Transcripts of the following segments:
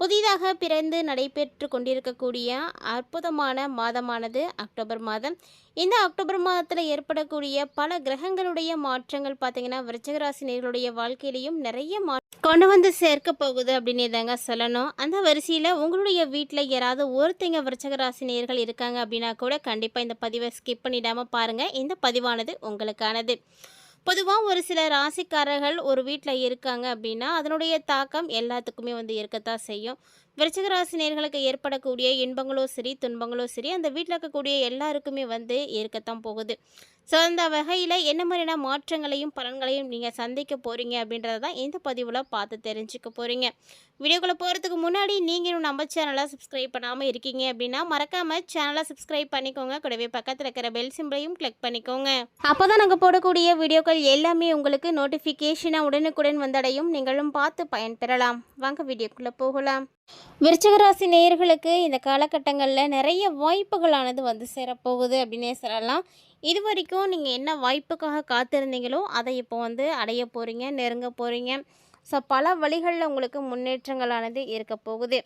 புதிதாக பிறந்து நடைபெற்று கொண்டிருக்கக்கூடிய அற்புதமான மாதமானது அக்டோபர் மாதம். இந்த அக்டோபர் மாதத்தில் ஏற்படக்கூடிய பல கிரகங்களுடைய மாற்றங்கள் பார்த்திங்கன்னா விருச்சகராசினியர்களுடைய வாழ்க்கையிலையும் நிறைய மா கொண்டு வந்து சேர்க்க போகுது அப்படின்னு தாங்க சொல்லணும். அந்த வரிசையில் உங்களுடைய வீட்டில் யாராவது ஒருத்தங்க விருச்சகராசினியர்கள் இருக்காங்க அப்படின்னா கூட கண்டிப்பாக இந்த பதிவை ஸ்கிப் பண்ணிடாமல் பாருங்கள் இந்த பதிவானது உங்களுக்கானது. பொதுவாக ஒரு சில ராசிக்காரர்கள் ஒரு வீட்டில் இருக்காங்க அப்படின்னா அதனுடைய தாக்கம் எல்லாத்துக்குமே வந்து இருக்கத்தான் செய்யும். விருச்சிக ராசினியர்களுக்கு ஏற்படக்கூடிய இன்பங்களோ சரி துன்பங்களோ சரி அந்த வீட்டில் இருக்கக்கூடிய எல்லாருக்குமே வந்து இருக்கத்தான் போகுது. ஸோ அந்த வகையில் என்ன மாதிரியான மாற்றங்களையும் பலன்களையும் நீங்கள் சந்திக்க போகிறீங்க அப்படின்றத தான் இந்த பதிவில் பார்த்து தெரிஞ்சுக்க போகிறீங்க வீடியோக்குள்ளே போகிறதுக்கு முன்னாடி நீங்கள் இன்னும் நம்ம சேனலை சப்ஸ்கிரைப் பண்ணாமல் இருக்கீங்க அப்படின்னா மறக்காமல் சேனலை சப்ஸ்கிரைப் பண்ணிக்கோங்க. கூடவே பக்கத்தில் இருக்கிற பெல் சிம்பிளையும் கிளிக் பண்ணிக்கோங்க. அப்போ தான் நாங்கள் போடக்கூடிய வீடியோக்கள் எல்லாமே உங்களுக்கு நோட்டிஃபிகேஷனாக உடனுக்குடன் வந்தடையும். நீங்களும் பார்த்து பயன்பெறலாம். வாங்க வீடியோக்குள்ளே போகலாம். விருச்சகராசி நேயர்களுக்கு இந்த காலகட்டங்களில் நிறைய வாய்ப்புகளானது வந்து சேரப்போகுது அப்படின்னே சொல்லலாம். இது வரைக்கும் நீங்கள் என்ன வாய்ப்புக்காக காத்திருந்தீங்களோ அதை இப்போ வந்து அடைய போகிறீங்க நெருங்க போகிறீங்க ஸோ பல வழிகளில் உங்களுக்கு முன்னேற்றங்களானது இருக்க போகுது.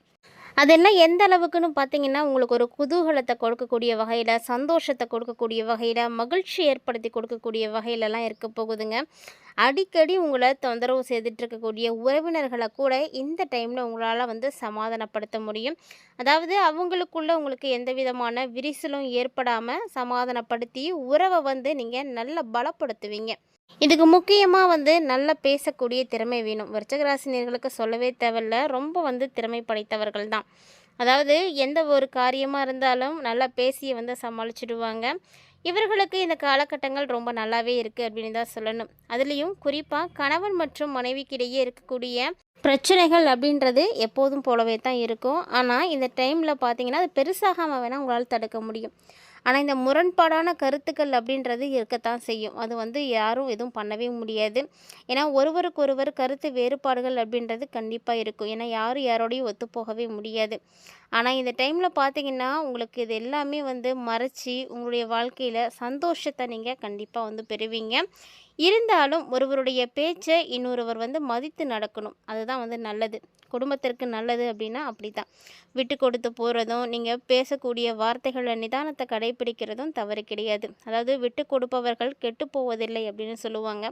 அதெல்லாம் எந்த அளவுக்குன்னு பார்த்தீங்கன்னா உங்களுக்கு ஒரு குதூகலத்தை கொடுக்கக்கூடிய வகையில் சந்தோஷத்தை கொடுக்கக்கூடிய வகையில் மகிழ்ச்சி ஏற்படுத்தி கொடுக்கக்கூடிய வகையிலலாம் இருக்க போகுதுங்க. அடிக்கடி உங்களை தொந்தரவு செய்துட்டு இருக்கக்கூடிய உறவினர்களை கூட இந்த டைமில் உங்களால் வந்து சமாதானப்படுத்த முடியும். அதாவது அவங்களுக்குள்ள உங்களுக்கு எந்த விதமான விரிசலும் ஏற்படாமல் சமாதானப்படுத்தி உறவை வந்து நீங்கள் நல்லா பலப்படுத்துவீங்க. இதுக்கு முக்கியமாக வந்து நல்லா பேசக்கூடிய திறமை வேணும். விருச்சகராசினியர்களுக்கு சொல்லவே தேவையில்ல. ரொம்ப வந்து திறமை படைத்தவர்கள் தான். அதாவது எந்த ஒரு காரியமாக இருந்தாலும் நல்லா பேசி வந்து சமாளிச்சிடுவாங்க. இவர்களுக்கு இந்த காலகட்டங்கள் ரொம்ப நல்லாவே இருக்குது அப்படின்னு தான் சொல்லணும். அதுலேயும் குறிப்பாக கணவன் மற்றும் மனைவிக்கிடையே இருக்கக்கூடிய பிரச்சனைகள் அப்படின்றது எப்போதும் போலவே தான் இருக்கும். ஆனால் இந்த டைமில் பார்த்தீங்கன்னா அது பெருசாகாமல் வேணால் உங்களால் தடுக்க முடியும். ஆனால் இந்த முரண்பாடான கருத்துக்கள் அப்படின்றது இருக்கத்தான் செய்யும். அது வந்து யாரும் எதுவும் பண்ணவே முடியாது. ஏன்னா ஒருவருக்கொருவர் கருத்து வேறுபாடுகள் அப்படின்றது கண்டிப்பாக இருக்கும். ஏன்னா யாரும் யாரோடையும் ஒத்து போகவே முடியாது. ஆனால் இந்த டைமில் பார்த்தீங்கன்னா உங்களுக்கு இது எல்லாமே வந்து மறைச்சி உங்களுடைய வாழ்க்கையில் சந்தோஷத்தை நீங்கள் கண்டிப்பாக வந்து பெறுவீங்க. இருந்தாலும் ஒருவருடைய பேச்சை இன்னொருவர் வந்து மதித்து நடக்கணும். அதுதான் வந்து நல்லது. குடும்பத்திற்கு நல்லது அப்படின்னா அப்படி தான் விட்டு கொடுத்து போகிறதும் நீங்கள் பேசக்கூடிய வார்த்தைகளை நிதானத்தை கடைபிடிக்கிறதும் தவறு கிடையாது. அதாவது விட்டு கொடுப்பவர்கள் கெட்டு போவதில்லை அப்படின்னு சொல்லுவாங்க.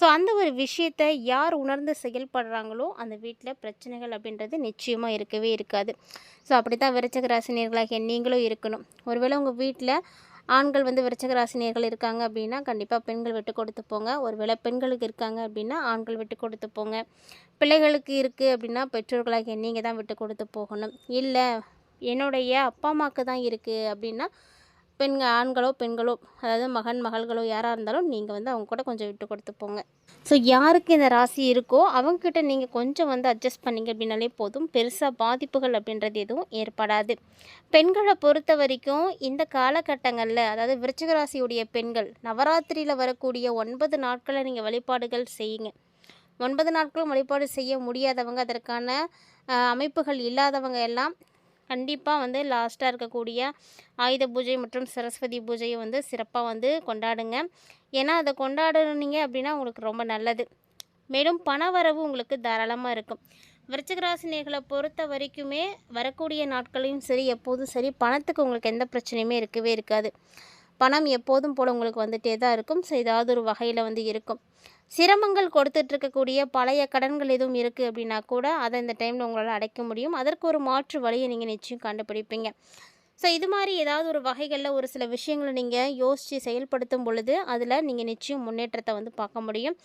ஸோ அந்த ஒரு விஷயத்தை யார் உணர்ந்து செயல்படுறாங்களோ அந்த வீட்டில் பிரச்சனைகள் அப்படின்றது நிச்சயமாக இருக்கவே இருக்காது. ஸோ அப்படி தான் விருச்சக ராசினியர்களாகிய நீங்களும் இருக்கணும். ஒருவேளை உங்கள் வீட்டில் ஆண்கள் வந்து விருச்சக ராசினியர்கள் இருக்காங்க அப்படின்னா கண்டிப்பாக பெண்கள் விட்டு கொடுத்து போங்க. ஒருவேளை பெண்களுக்கு இருக்காங்க அப்படின்னா ஆண்கள் விட்டு கொடுத்து போங்க. பிள்ளைகளுக்கு இருக்குது அப்படின்னா பெற்றோர்களாகிய நீங்கள் தான் விட்டு கொடுத்து போகணும். இல்லை என்னுடைய அப்பா அம்மாவுக்கு தான் இருக்குது அப்படின்னா பெண்கள் ஆண்களோ பெண்களோ அதாவது மகன் மகள்களோ யாராக இருந்தாலும் நீங்கள் வந்து அவங்க கூட கொஞ்சம் விட்டு கொடுத்து போங்க. ஸோ யாருக்கு இந்த ராசி இருக்கோ அவங்கக்கிட்ட நீங்கள் கொஞ்சம் வந்து அட்ஜஸ்ட் பண்ணிங்க அப்படின்னாலே போதும். பெருசாக பாதிப்புகள் அப்படின்றது எதுவும் ஏற்படாது. பெண்களை பொறுத்த வரைக்கும் இந்த காலகட்டங்களில் அதாவது விருச்சிக ராசியுடைய பெண்கள் நவராத்திரியில் வரக்கூடிய ஒன்பது நாட்களை நீங்கள் வழிபாடுகள் செய்யுங்க. ஒன்பது நாட்களும் வழிபாடு செய்ய முடியாதவங்க அதற்கான அமைப்புகள் இல்லாதவங்க எல்லாம் கண்டிப்பாக வந்து லாஸ்ட்டாக இருக்கக்கூடிய ஆயுத பூஜை மற்றும் சரஸ்வதி பூஜையை வந்து சிறப்பாக வந்து கொண்டாடுங்க. ஏன்னா அதை கொண்டாடுனீங்க அப்படின்னா உங்களுக்கு ரொம்ப நல்லது. மேலும் பணவரவு உங்களுக்கு தாராளமாக இருக்கும். விருச்சிகராசினியர்களை பொறுத்த வரைக்குமே வரக்கூடிய நாட்களையும் சரி எப்போதும் சரி பணத்துக்கு உங்களுக்கு எந்த பிரச்சனையுமே இருக்கவே இருக்காது. பணம் எப்போதும் போல் உங்களுக்கு வந்துகிட்டே தான் இருக்கும். ஸோ ஏதாவது ஒரு வகையில் வந்து இருக்கும். சிரமங்கள் கொடுத்துட்ருக்கக்கூடிய பழைய கடன்கள் எதுவும் இருக்குது அப்படின்னா கூட அதை இந்த டைமில் உங்களால் அடைக்க முடியும். அதற்கு ஒரு மாற்று வழியை நீங்கள் நிச்சயம் கண்டுபிடிப்பீங்க. ஸோ இது மாதிரி ஏதாவது ஒரு வகைகளில் ஒரு சில விஷயங்களை நீங்கள் யோசித்து செயல்படுத்தும் பொழுது அதில் நீங்கள் நிச்சயம் முன்னேற்றத்தை வந்து பார்க்க முடியும்.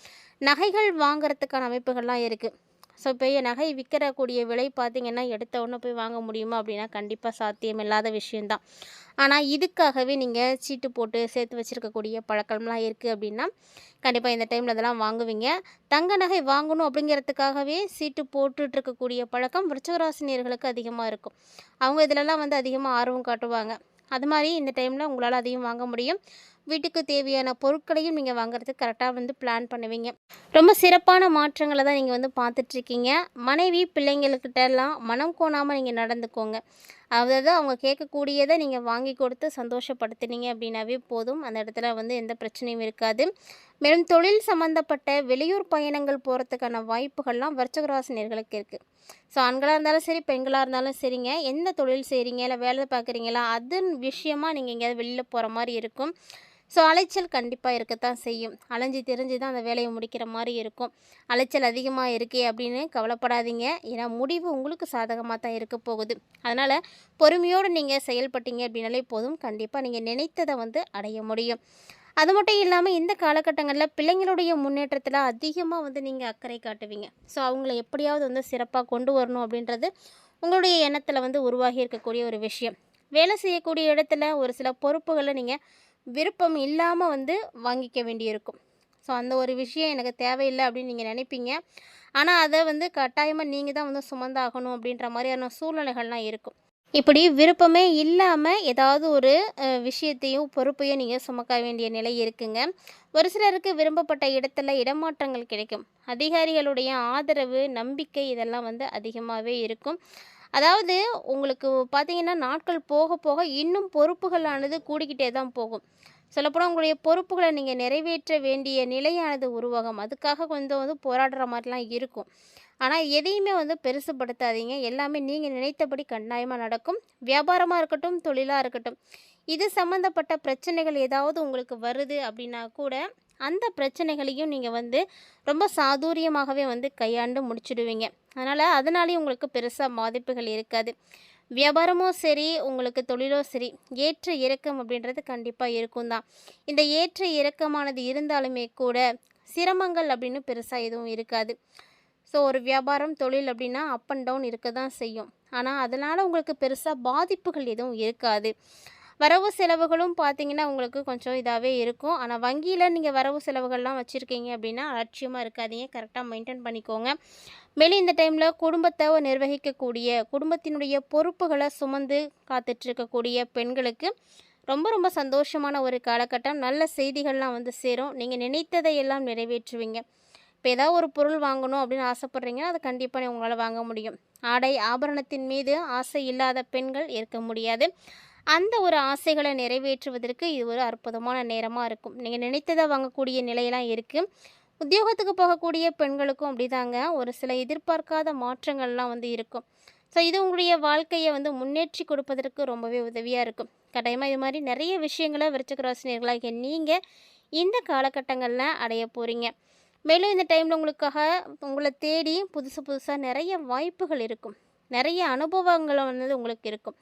நகைகள் வாங்கிறதுக்கான அமைப்புகள்லாம் இருக்குது ஸோ இப்போ நகை விற்கிறக்கூடிய விலை பார்த்திங்கன்னா எடுத்த உடனே போய் வாங்க முடியுமா அப்படின்னா கண்டிப்பாக சாத்தியம் இல்லாத விஷயந்தான் ஆனால் இதுக்காகவே நீங்கள் சீட்டு போட்டு சேர்த்து வச்சுருக்கக்கூடிய பழக்கம்லாம் இருக்குது அப்படின்னா கண்டிப்பாக இந்த டைமில் அதெல்லாம் வாங்குவீங்க. தங்க நகை வாங்கணும் அப்படிங்கிறதுக்காகவே சீட்டு போட்டுட்டு இருக்கக்கூடிய பழக்கம் விருச்சகராசினியர்களுக்கு அதிகமாக இருக்கும். அவங்க இதிலலாம் வந்து அதிகமாக ஆர்வம் காட்டுவாங்க. அது மாதிரி இந்த டைமில் உங்களால் அதையும் வாங்க முடியும். வீட்டுக்கு தேவையான பொருட்களையும் நீங்கள் வாங்குறதுக்கு கரெக்டாக வந்து பிளான் பண்ணுவீங்க. ரொம்ப சிறப்பான மாற்றங்களை தான் நீங்கள் வந்து பார்த்துட்ருக்கீங்க மனைவி பிள்ளைங்களுக்கிட்டலாம் மனம் கோணாமல் நீங்கள் நடந்துக்கோங்க. அதாவது அவங்க கேட்கக்கூடியதை நீங்கள் வாங்கி கொடுத்து சந்தோஷப்படுத்துனீங்க அப்படின்னாவே போதும். அந்த இடத்துல வந்து எந்த பிரச்சனையும் இருக்காது. மேலும் தொழில் சம்மந்தப்பட்ட வெளியூர் பயணங்கள் போகிறதுக்கான வாய்ப்புகள்லாம் விருச்சகராசினியர்களுக்கு இருக்குது ஸோ ஆண்களாக இருந்தாலும் சரி பெண்களாக இருந்தாலும் சரிங்க. எந்த தொழில் செய்கிறீங்க இல்லை வேலை பார்க்குறீங்களா? அது விஷயமா நீங்கள் எங்கேயாவது வெளியில் போகிற மாதிரி இருக்கும். ஸோ அலைச்சல் கண்டிப்பாக இருக்கத்தான் செய்யும். அலைஞ்சு தெரிஞ்சு தான் அந்த வேலையை முடிக்கிற மாதிரி இருக்கும். அலைச்சல் அதிகமாக இருக்கே அப்படின்னு கவலைப்படாதீங்க. ஏன்னா முடிவு உங்களுக்கு சாதகமாக தான் இருக்க போகுது. அதனால் பொறுமையோடு நீங்கள் செயல்பட்டீங்க அப்படின்னாலே போதும். கண்டிப்பாக நீங்கள் நினைத்ததை வந்து அடைய முடியும். அது மட்டும் இல்லாமல் இந்த காலகட்டங்களில் பிள்ளைங்களுடைய முன்னேற்றத்தில் அதிகமாக வந்து நீங்கள் அக்கறை காட்டுவீங்க. ஸோ அவங்கள எப்படியாவது வந்து சிறப்பாக கொண்டு வரணும் அப்படின்றது உங்களுடைய எண்ணத்தில் வந்து உருவாகி இருக்கக்கூடிய ஒரு விஷயம். வேலை செய்யக்கூடிய இடத்துல ஒரு சில பொறுப்புகளை நீங்கள் விருப்பம் இல்லாமல் வந்து வாங்கிக்க வேண்டியிருக்கும். ஸோ அந்த ஒரு விஷயம் எனக்கு தேவையில்லை அப்படின்னு நீங்கள் நினைப்பீங்க. ஆனால் அதை வந்து கட்டாயமாக நீங்கள் தான் வந்து சுமந்தாகணும் அப்படின்ற மாதிரியான சூழ்நிலைகள்லாம் இருக்கும். இப்படி விருப்பமே இல்லாமல் ஏதாவது ஒரு விஷயத்தையும் பொறுப்பையும் நீங்கள் சுமக்க வேண்டிய நிலை இருக்குங்க. ஒரு சிலருக்கு விரும்பப்பட்ட இடத்துல இடமாற்றங்கள் கிடைக்கும். அதிகாரிகளுடைய ஆதரவு நம்பிக்கை இதெல்லாம் வந்து அதிகமாகவே இருக்கும். அதாவது உங்களுக்கு பார்த்தீங்கன்னா நாட்கள் போக போக இன்னும் பொறுப்புகளானது கூடிக்கிட்டே தான் போகும். சொல்லப்போனால் உங்களுடைய பொறுப்புகளை நீங்கள் நிறைவேற்ற வேண்டிய நிலையானது உருவாகும். அதுக்காக கொஞ்சம் வந்து போராடுற மாதிரிலாம் இருக்கும். ஆனால் எதையுமே வந்து பெருசுப்படுத்தாதீங்க எல்லாமே நீங்கள் நினைத்தபடி கண்டாயமாக நடக்கும். வியாபாரமாக இருக்கட்டும் தொழிலாக இருக்கட்டும். இது சம்மந்தப்பட்ட பிரச்சனைகள் ஏதாவது உங்களுக்கு வருது அப்படின்னா கூட அந்த பிரச்சனைகளையும் நீங்கள் வந்து ரொம்ப சாதுரியமாகவே வந்து கையாண்டு முடிச்சிடுவீங்க. அதனால் அதனாலேயும் உங்களுக்கு பெருசாக பாதிப்புகள் இருக்காது. வியாபாரமோ சரி உங்களுக்கு தொழிலோ சரி ஏற்ற இறக்கம் அப்படின்றது கண்டிப்பாக இருக்கும் தான். இந்த ஏற்ற இறக்கமானது இருந்தாலுமே கூட சிரமங்கள் அப்படின்னு பெருசாக எதுவும் இருக்காது. ஸோ ஒரு வியாபாரம் தொழில் அப்படின்னா அப் அண்ட் டவுன் இருக்க தான் செய்யும். ஆனால் அதனால் உங்களுக்கு பெருசாக பாதிப்புகள் எதுவும் இருக்காது. வரவு செலவுகளும் பார்த்தீங்கன்னா உங்களுக்கு கொஞ்சம் இதாகவே இருக்கும். ஆனால் வங்கியில் நீங்கள் வரவு செலவுகள்லாம் வச்சுருக்கீங்க அப்படின்னா அலட்சியமாக இருக்காதீங்க. கரெக்டாக மெயின்டைன் பண்ணிக்கோங்க. மேலும் இந்த டைமில் குடும்பத்தை நிர்வகிக்கக்கூடிய குடும்பத்தினுடைய பொறுப்புகளை சுமந்து காத்துட்ருக்கக்கூடிய பெண்களுக்கு ரொம்ப ரொம்ப சந்தோஷமான ஒரு காலகட்டம். நல்ல செய்திகள்லாம் வந்து சேரும். நீங்கள் நினைத்ததை எல்லாம் நிறைவேற்றுவீங்க. இப்போ ஏதாவது ஒரு பொருள் வாங்கணும் அப்படின்னு ஆசைப்பட்றீங்கன்னா அதை கண்டிப்பாக உங்களால் வாங்க முடியும். ஆடை ஆபரணத்தின் மீது ஆசை இல்லாத பெண்கள் இருக்க முடியாது. அந்த ஒரு ஆசைகளை நிறைவேற்றுவதற்கு இது ஒரு அற்புதமான நேரமாக இருக்கும். நீங்கள் நினைத்ததை வாங்கக்கூடிய நிலையெல்லாம் இருக்குது உத்தியோகத்துக்கு போகக்கூடிய பெண்களுக்கும் அப்படிதாங்க. ஒரு சில எதிர்பார்க்காத மாற்றங்கள்லாம் வந்து இருக்கும். ஸோ இது உங்களுடைய வாழ்க்கையை வந்து முன்னேற்றி கொடுப்பதற்கு ரொம்பவே உதவியாக இருக்கும். கட்டாயமாக இது மாதிரி நிறைய விஷயங்களை விருச்சகராசினியர்களாகிய நீங்கள் இந்த காலகட்டங்களில் அடைய போகிறீங்க மேலும் இந்த டைமில் உங்களுக்காக உங்களை தேடி புதுசு புதுசாக நிறைய வாய்ப்புகள் இருக்கும். நிறைய அனுபவங்கள் வந்து உங்களுக்கு இருக்கும்.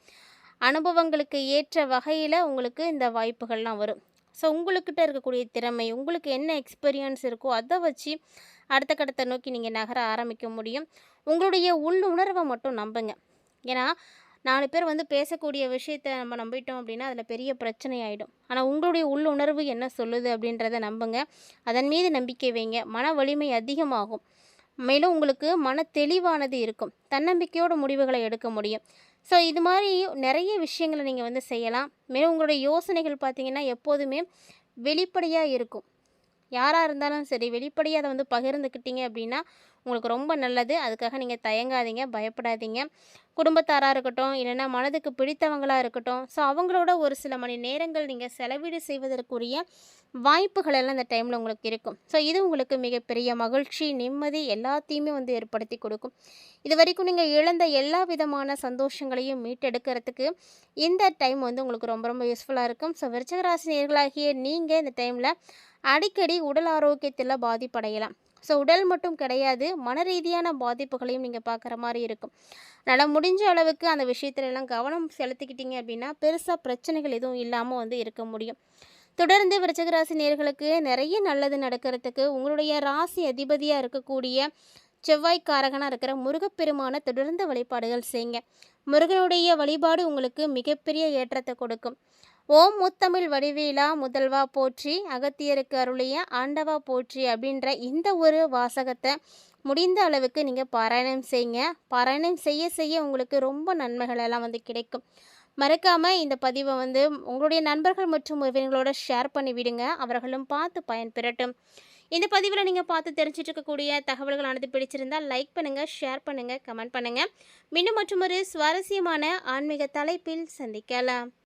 அனுபவங்களுக்கு ஏற்ற வகையில் உங்களுக்கு இந்த வாய்ப்புகள்லாம் வரும். ஸோ உங்களுக்கிட்ட இருக்கக்கூடிய திறமை உங்களுக்கு என்ன எக்ஸ்பீரியன்ஸ் இருக்கோ அதை வச்சு அடுத்த கட்டத்தை நோக்கி நீங்கள் நகர ஆரம்பிக்க முடியும். உங்களுடைய உள்ளுணர்வை மட்டும் நம்புங்க. ஏன்னா நாலு பேர் வந்து பேசக்கூடிய விஷயத்த நம்ம நம்பிட்டோம் அப்படின்னா அதில் பெரிய பிரச்சனை ஆகிடும் ஆனால் உங்களுடைய உள்ளுணர்வு என்ன சொல்லுது அப்படின்றத நம்புங்க. அதன் மீது நம்பிக்கை வைங்க. மன வலிமை அதிகமாகும். மேலும் உங்களுக்கு மன தெளிவானது இருக்கும். தன்னம்பிக்கையோட முடிவுகளை எடுக்க முடியும். ஸோ இது மாதிரி நிறைய விஷயங்களை நீங்கள் வந்து செய்யலாம். மேலும் உங்களுடைய யோசனைகள் பார்த்தீங்கன்னா எப்போதுமே வெளிப்படையாக இருக்கும். யாராக இருந்தாலும் சரி வெளிப்படையாக அதை வந்து பகிர்ந்துக்கிட்டீங்க அப்படின்னா உங்களுக்கு ரொம்ப நல்லது. அதுக்காக நீங்கள் தயங்காதீங்க பயப்படாதீங்க. குடும்பத்தாராக இருக்கட்டும் இல்லைன்னா மனதுக்கு பிடித்தவங்களாக இருக்கட்டும் ஸோ அவங்களோட ஒரு சில மணி நேரங்கள் நீங்கள் செலவீடு செய்வதற்குரிய வாய்ப்புகள் எல்லாம் அந்த டைமில் உங்களுக்கு இருக்கும். ஸோ இது உங்களுக்கு மிகப்பெரிய மகிழ்ச்சி நிம்மதி எல்லாத்தையுமே வந்து ஏற்படுத்தி கொடுக்கும். இது வரைக்கும் நீங்கள் இழந்த எல்லா விதமான சந்தோஷங்களையும் மீட்டெடுக்கிறதுக்கு இந்த டைம் வந்து உங்களுக்கு ரொம்ப ரொம்ப யூஸ்ஃபுல்லாக இருக்கும். ஸோ விருச்சகராசி நேர்களாகிய நீங்கள் இந்த டைமில் அடிக்கடி உடல் ஆரோக்கியத்தில் பாதிப்படையலாம். ஸோ உடல் மட்டும் கிடையாது மன ரீதியான பாதிப்புகளையும் நீங்கள் பார்க்குற மாதிரி இருக்கும். அதனால் முடிஞ்ச அளவுக்கு அந்த விஷயத்துல எல்லாம் கவனம் செலுத்திக்கிட்டீங்க அப்படின்னா பெருசாக பிரச்சனைகள் எதுவும் இல்லாமல் வந்து இருக்க முடியும். தொடர்ந்து விருச்சகராசி நேர்களுக்கு நிறைய நல்லது நடக்கிறதுக்கு உங்களுடைய ராசி அதிபதியாக இருக்கக்கூடிய செவ்வாய்க்காரகனாக இருக்கிற முருகப்பெருமான தொடர்ந்து வழிபாடுகள் செய்யுங்க. முருகனுடைய வழிபாடு உங்களுக்கு மிகப்பெரிய ஏற்றத்தை கொடுக்கும். ஓம் முத்தமிழ் வடிவேலா முதல்வா போற்றி அகத்தியருக்கு அருளிய ஆண்டவா போற்றி அப்படின்ற இந்த ஒரு வாசகத்தை முடிந்த அளவுக்கு நீங்கள் பாராயணம் செய்யுங்க பாராயணம் செய்ய செய்ய உங்களுக்கு ரொம்ப நன்மைகள் எல்லாம் வந்து கிடைக்கும். மறக்காமல் இந்த பதிவை வந்து உங்களுடைய நண்பர்கள் மற்றும் உறவினர்களோட ஷேர் பண்ணி விடுங்க. அவர்களும் பார்த்து பயன்பெறட்டும். இந்த பதிவில் நீங்கள் பார்த்து தெரிஞ்சிட்டு இருக்கக்கூடிய தகவல்கள் அனைத்து பிடிச்சிருந்தால் லைக் பண்ணுங்கள் ஷேர் பண்ணுங்கள் கமெண்ட் பண்ணுங்கள் மீண்டும் மற்றும் ஒரு சுவாரஸ்யமான ஆன்மீக தலைப்பில் சந்திக்கலாம்.